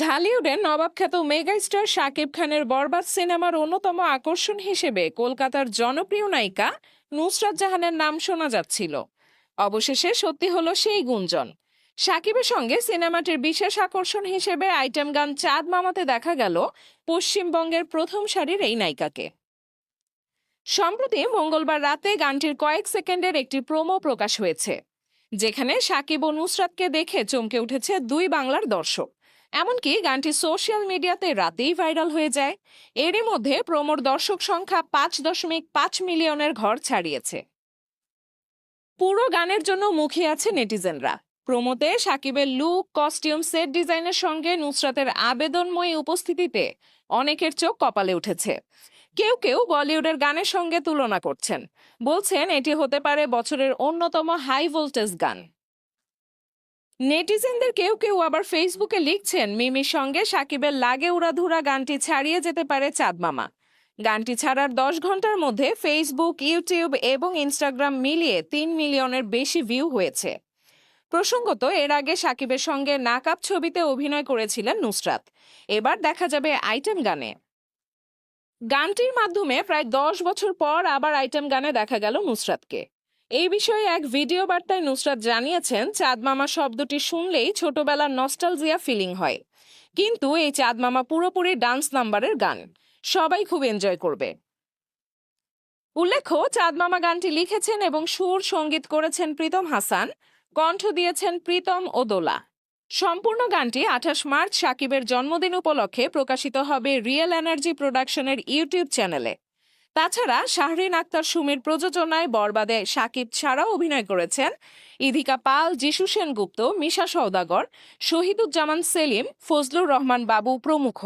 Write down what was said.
ঢালিউডের নবাবখ্যাত megastar Shakib খানের বরবাদ সিনেমার অন্যতম আকর্ষণ হিসেবে কলকাতার জনপ্রিয় নায়িকা নুসরাত জাহানের নাম শোনা যাচ্ছিল। অবশেষে সত্যি হলো সেই গুঞ্জন। শাকিবের সঙ্গে সিনেমাটির বিশেষ আকর্ষণ হিসেবে আইটেম গান চাঁদ মামাতে দেখা গেল পশ্চিমবঙ্গের প্রথম সারির এই নায়িকাকে। সম্প্রতি মঙ্গলবার রাতে গানটির কয়েক সেকেন্ডের একটি প্রোমো প্রকাশ হয়েছে, যেখানে সাকিব ও নুসরাতকে দেখে চমকে উঠেছে দুই বাংলার দর্শক। এমনকি গানটি সোশ্যাল মিডিয়াতে রাতেই ভাইরাল হয়ে যায়। এরই মধ্যে প্রোমোর দর্শক সংখ্যা পাঁচ দশমিক পাঁচ মিলিয়নের ঘর ছাড়িয়েছে। পুরো গানের জন্য মুখিয়ে আছে নেটিজেনরা। প্রোমোতে সাকিবের লুক, কস্টিউম, সেট ডিজাইনের সঙ্গে নুসরাতের আবেদনময়ী উপস্থিতিতে অনেকের চোখ কপালে উঠেছে। কেউ কেউ বলিউডের গানের সঙ্গে তুলনা করছেন। বলছেন, এটি হতে পারে বছরের অন্যতম হাই ভোল্টেজ গান। নেটিজেনদের কেউ কেউ আবার ফেসবুকে লিখছেন, মিমির সঙ্গে সাকিবের লাগে উড়াধুরা গানটি ছাড়িয়ে যেতে পারে চাঁদ মামা। গানটি ছাড়ার দশ ঘণ্টার মধ্যে ফেসবুক, ইউটিউব এবং ইনস্টাগ্রাম মিলিয়ে তিন মিলিয়নের বেশি ভিউ হয়েছে। প্রসঙ্গত, এর আগে সাকিবের সঙ্গে নাকাব ছবিতে অভিনয় করেছিলেন নুসরাত। এবার দেখা যাবে আইটেম গানে। গানটির মাধ্যমে প্রায় দশ বছর পর আবার আইটেম গানে দেখা গেল নুসরাতকে। এই বিষয়ে এক ভিডিও বার্তায় নুসরাত জানিয়েছেন, চাঁদ মামা শব্দটি শুনলেই ছোটবেলার নস্টালজিয়া ফিলিং হয়। কিন্তু এই চাঁদ মামা পুরোপুরি ডান্স নাম্বারের গান। সবাই খুব এনজয় করবে। উল্লেখ্য, চাঁদ মামা গানটি লিখেছেন এবং সুর সংগীত করেছেন প্রীতম হাসান, কণ্ঠ দিয়েছেন প্রীতম ও দোলা। সম্পূর্ণ গানটি আঠাশ মার্চ সাকিবের জন্মদিন উপলক্ষে প্রকাশিত হবে রিয়েল এনার্জি প্রোডাকশনের ইউটিউব চ্যানেলে। তাছাড়া শাহরিন আক্তার সুমির প্রযোজনায় বরবাদে সাকিব ছাড়াও অভিনয় করেছেন ইধিকা পাল, যিশু সেনগুপ্ত, মিশা সৌদাগর শহীদুজ্জামান সেলিম, ফজলুর রহমান বাবু প্রমুখ।